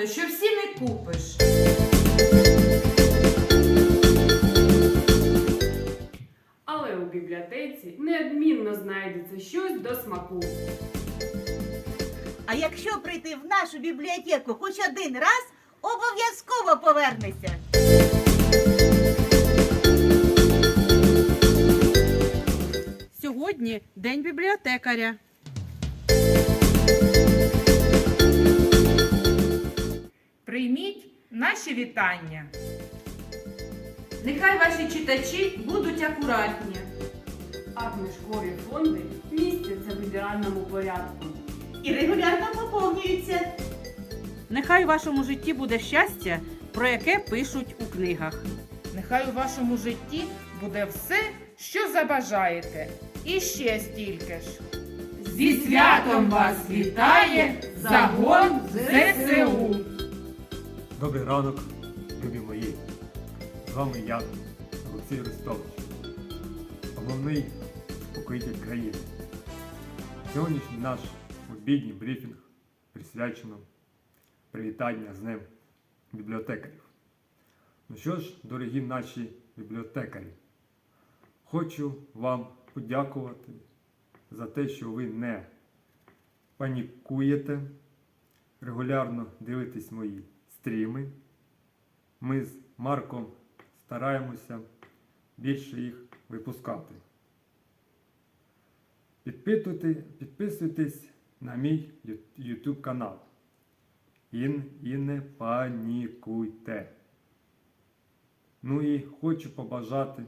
багато, що всі не купиш. Але у бібліотеці неодмінно знайдеться щось до смаку. А якщо прийти в нашу бібліотеку хоч один раз, обов'язково повернешся. Сьогодні день бібліотекаря. Прийміть наші вітання. Нехай ваші читачі будуть акуратні. А книжкові фонди містяться в ідеальному порядку. І регулярно поповнюються. Нехай у вашому житті буде щастя, про яке пишуть у книгах. Нехай у вашому житті буде все, що забажаєте. І ще стільки ж. Зі святом вас вітає загон ЗСУ! Добрий ранок, любі мої. З вами я, Олексій Ростович, головний спокоїтель країни. Сьогоднішній наш обідній брифінг присвячено привітання з Днем бібліотекарів. Ну що ж, дорогі наші бібліотекарі, хочу вам подякувати за те, що ви не панікуєте, регулярно дивитесь мої стріми. Ми з Марком стараємося більше їх випускати. Підписуйтесь на мій YouTube канал. І, не панікуйте. Ну і хочу побажати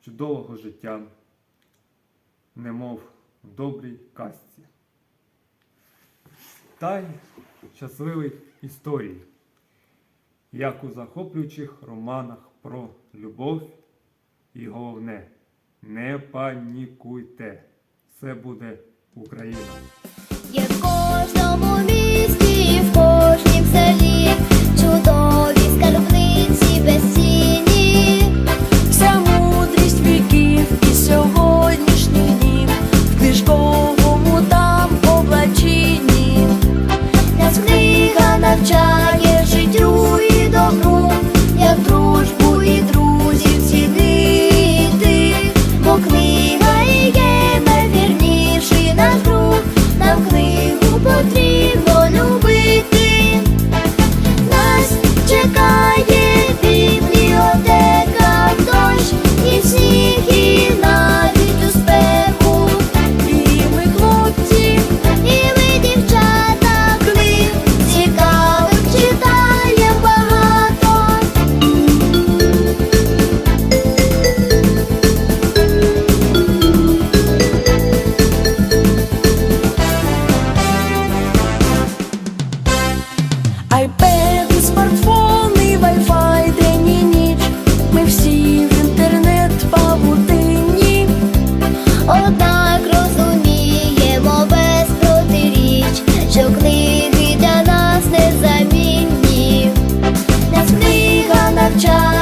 чудового життя, немов в добрій казці. Та й щасливих історій, як у захоплюючих романах про любов. І головне, не панікуйте. Все буде Україна. Я кожному Айпеди, смартфони, вайфай, день і ніч. Ми всі в інтернет павутині. Однак розуміємо без протиріч, що книги для нас незамінні. Нас книга навчає.